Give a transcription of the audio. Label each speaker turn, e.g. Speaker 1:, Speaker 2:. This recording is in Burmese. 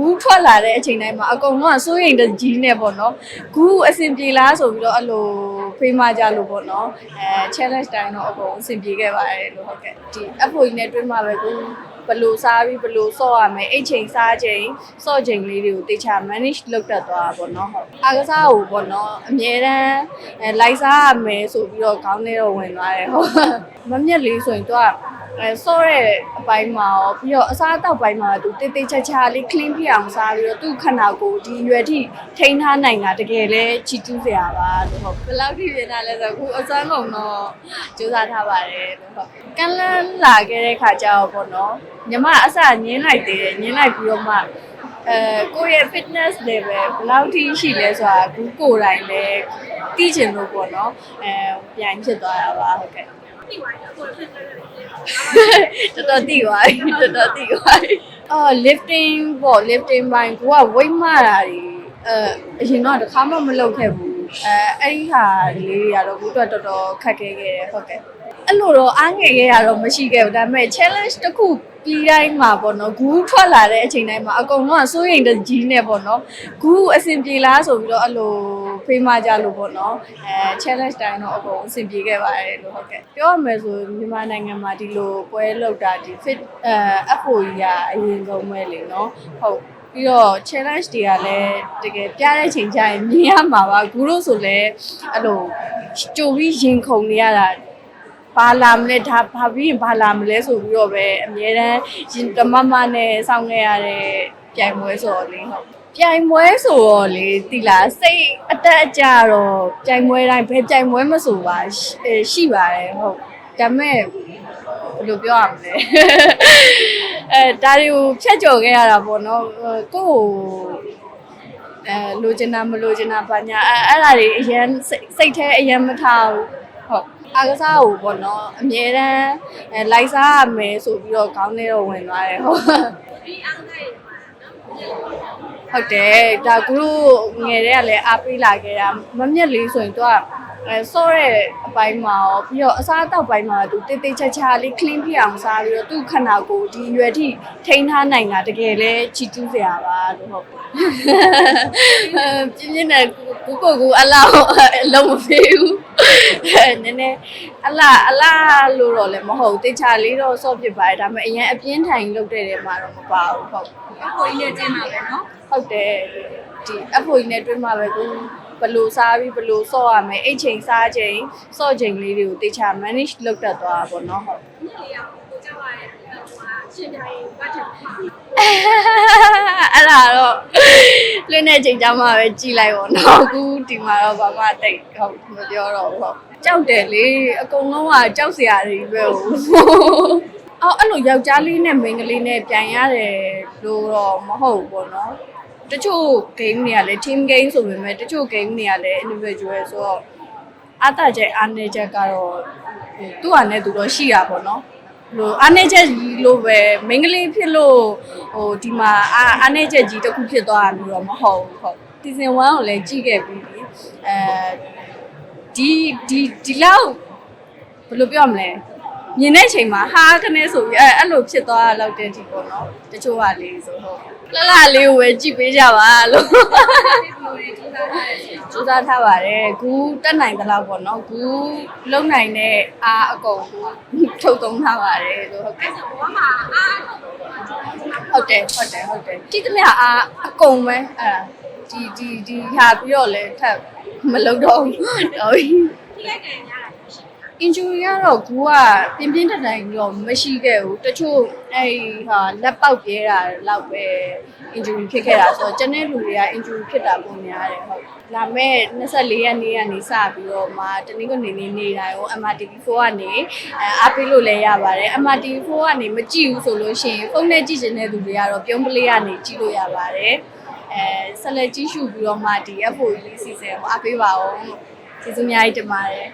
Speaker 1: ဂူးထွက်လာတဲ့အချိန်တိုင်းမှာအကုန်လုံးကစိုးရိမ်တဲ့ကြီးနဲ့ပေါ့နော်ဂူးအဆင်ပြေလားဆိုပြီးတော့အဲ့လိုဖေးမကြလို့ပေါ့နော်အဲ challenge တိုင်းတော့အကုန်အဆင်ပြေခဲ့ပါတယ်လို့ဟုတ်ကဲ့ဒီအဖို့ကြီးနဲ့တွင်းမှာပဲဂူးဘယ်လိုစားပြီးဘယ်လိုဆော့ရမယ်အဲ့ချိန်စားချိန်ဆော့ချိန်လေးတွေကိုတေချာ manage လုပ်တတ်သွားတာပေါ့နော်ဟုတ်အားကစားကိုပေါ့နော်အမြဲတမ်းအဲလိုက်စားရမယ်ဆိုပြီးတော့ခေါင်းထဲတော့ဝင်သွားတယ်ဟုတ်မမျက်လေးဆိုရင်သူက အဲဆော့တဲ့အပိုင်းမှာရောပြီးတော့အစားအသောက်ပိုင်းမှာသူတိတ်တိတ်ချာချာလေး clean ပြအောင်စားပြီးတော့သူ့ခန္ဓာကိုယ်ဒီရွယ်ထိထိန်းထားနိုင်တာတကယ်လဲချီးကျူးစရာပါလို့ဟုတ်ဘယ်လောက်ထိပြင်လာလဲဆိုတော့အခုအစွမ်းကုန်တော့စူးစမ်းထားပါတယ်လို့ဟုတ်ကန်းလန်းလာခဲ့တဲ့ခါကျတော့ပေါ့နော်ညီမအစညင်းလိုက်သေးတယ်ညင်းလိုက်ပြီးတော့မှအဲကိုယ့်ရဲ့ fitness level ဘယ်လောက်ထိရှိလဲဆိုတာအခုကိုယ်တိုင်လဲသိချင်လို့ပေါ့နော်အဲပြန်ဖြစ်သွားတာပါဟုတ်ကဲ့ တော်တော်တိသွားပြီတော်တော်တိသွားပြီအော် lifting ပေါ့ lifting ဘိုင်းကိုက weight မတာတွေအဲအရင်တော့တစ်ခါမှမလုပ်ခဲ့ဘူးအဲအဲ့ဒီဟာလေးတွေကတော့ကိုတော့တော်တော်ခက်ခဲခဲ့တယ်ဟုတ်ကဲ့အဲ့လိုတော့အားငယ်ခဲ့ရတော့မရှိခဲ့ဘူးဒါပေမဲ့ challenge တစ်ခု ပြီးတိုင်းမှာပေါ့နော်ဂူးထွက်လာတဲ့အချိန်တိုင်းမှာအကုန်လုံးကစိုးရိမ်တဲ့ကြီးနဲ့ပေါ့နော်ဂူးအဆင်ပြေလားဆိုပြီးတော့အဲ့လိုဖေးမကြလို့ပေါ့နော်အဲ challenge တိုင်းတော့အကုန်အဆင်ပြေခဲ့ပါတယ်လို့ဟုတ်ကဲ့ပြောရမယ်ဆိုမြန်မာနိုင်ငံမှာဒီလိုပွဲလောက်တာဒီ fit အဲ FOE ကအရင်ဆုံးပဲလေနော်ဟုတ်ပြီးတော့ challenge တွေကလည်းတကယ်ပြတဲ့ချိန်ကျရင်မြင်ရမှာပါဂူလို့ဆိုလဲအဲ့လိုကြိုပြီးရင်ခုန်နေရတာ ဘာလာမလဲဒါဘာပြီးရင်ဘာလာမလဲဆိုပြီးတော့ပဲအများတန်းရင်တမမနဲ့စောင့်ခဲ့ရတဲ့ပြိုင်ပွဲဆိုတော့လေဟုတ်ပြိုင်ပွဲဆိုတော့လေတိလားစိတ်အတက်အကျတော့ပြိုင်ပွဲတိုင်းဘယ်ပြိုင်ပွဲမဆိုပါရှိအဲရှိပါတယ်ဟုတ်ဒါပေမဲ့ဘယ်လိုပြောရမလဲအဲဒါတွေကိုဖြတ်ကျော်ခဲ့ရတာပေါ့နော်အဲကိုယ့်ကိုအဲလိုချင်တာမလိုချင်တာဘာညာအဲအဲ့ဒါတွေအရင်စိတ်စိတ်ထဲအရင်မထားဘူးဟုတ် အားကစားကိုပေါ့နော်အမြဲတမ်းအဲလိုက်စားရမယ်ဆိုပြီးတော့ခေါင်းထဲတော့ဝင်သွားတယ်ဟုတ်ဟုတ်တယ်ဒါကူတို့ငယ်တဲ့ကလည်းအားပေးလာခဲ့တာမမျက်လေးဆိုရင်သူက အဲဆော့တဲ့အပိုင်းမှာရောပြီးတော့အစားအသောက်ပိုင်းမှာသူတိတ်တိတ်ချာချာလေး clean ပြအောင်စားပြီးတော့သူ့ခန္ဓာကိုယ်ဒီရွယ်ထိထိန်းထားနိုင်တာတကယ်လဲချီးကျူးစရာပါလို့ဟုတ်အဲပြင်းပြင်းနဲ့ကိုကိုကိုအလားအလုံးမဖေးဘူးနည်းနည်းအလားအလားလို့တော့လည်းမဟုတ်တေချာလေးတော့ဆော့ဖြစ်ပါတယ်ဒါပေမဲ့အရင်အပြင်းထန်လုပ်တဲ့နေရာမှာတော့မပါဘူးဟုတ်
Speaker 2: ကိုကြီးနဲ့ကျင်းပါပဲနော်
Speaker 1: ဟုတ်တယ်ဒီအဖိုကြီးနဲ့တွင်းမှာပဲကို ဘယ်လိုစားပြီးဘယ်လိုဆော့ရမယ်အဲ့ချိန်စားချိန်ဆော့ချိန်လေးတွေကိုတေချာ manage လုပ်တတ်သွားတာပေါ့နော်ဟုတ်
Speaker 2: ဒီလေးကကိုကြောက်ရတဲ့ဟိုကအရှင်ပြိုင်ဘတ်တယ်
Speaker 1: အဲ့ဒါတော့လင်းတဲ့ချိန်ကျမှပဲကြည်လိုက်ပါတော့အခုဒီမှာတော့ဘာမှတိတ်ဟုတ်မပြောတော့ဘူးဟုတ်ကြောက်တယ်လေအကုန်လုံးကကြောက်စရာတွေပဲဟုတ်အော်အဲ့လိုယောက်ျားလေးနဲ့မိန်းကလေးနဲ့ပြန်ရတယ်လို့တော့မဟုတ်ဘူးပေါ့နော် တချို့ game တွေကလည်း team game ဆိုပေမဲ့တချို့ game တွေကလည်း individual ဆိုတော့အတားချက်အားနေချက်ကတော့ဟိုသူ့ဟာနဲ့သူတော့ရှိတာပေါ့နော်လို့အားနေချက်ကြီးလို့ပဲမိန်းကလေးဖြစ်လို့ဟိုဒီမှာအားအားနေချက်ကြီးတစ်ခုဖြစ်သွားတာမျိုးတော့မဟုတ်ဘူးဟုတ်စီဇန်1ကိုလည်းကြည့်ခဲ့ပြီးပြီအဲဒီဒီဒီလောက်ဘယ်လိုပြောမလဲမြင်တဲ့အချိန်မှာဟာကနေဆိုပြီးအဲအဲ့လိုဖြစ်သွားတာလောက်တဲ့ဒီပေါ့နော်တချို့ကလေးဆိုဟုတ် လှလှလေးကိုပဲကြည့်ပေးကြပါလို့စူးစမ်းထားပါတယ်ဂူတက်နိုင်သလောက်ပေါ့နော်ဂူလုံနိုင်တဲ့အားအကုန်ကိုထုတ်သုံးထားပါတယ်လို့ဟုတ်ကဲ့
Speaker 2: အဲ့ဆိုဘဝမှာအား
Speaker 1: ဟုတ်တယ်ဟုတ်တယ်ဟုတ်တယ်ကြည့်သမျှအားအကုန်ပဲအဲ့ဒါဒီဒီဒီဟာပြီးတော့လည်းထပ်မလုံတော့ဘူးတော်ပြီ
Speaker 2: ထိလိုက်တယ်ညားတာရှိ
Speaker 1: injury ကတော့ဂူကပြင်းပြင်းထန်ထန်တော့မရှိခဲ့ဘူးတချို့အဲ့ဟာလက်ပေါက်ပြဲတာလောက်ပဲ injury ဖြစ်ခဲ့တာဆိုတော့ကျန်တဲ့လူတွေက injury ဖြစ်တာပုံများတယ်ဟုတ်လာမဲ့24ရက်နေ့ကနေစပြီးတော့မှတနင်္ဂနွေနေ့နေ့တိုင်းကို MRTV4 ကနေအဲအားပေးလို့လည်းရပါတယ် MRTV4 ကနေမကြည့်ဘူးဆိုလို့ရှိရင်ဖုန်းနဲ့ကြည့်ချင်တဲ့သူတွေကတော့ပြုံးပလေးကနေကြည့်လို့ရပါတယ်အဲဆက်လက်ကြည့်ရှုပြီးတော့မှဒီ FOE စီစဉ်ကိုအားပေးပါအောင်ကျေးဇူးအများကြီးတင်ပါတယ်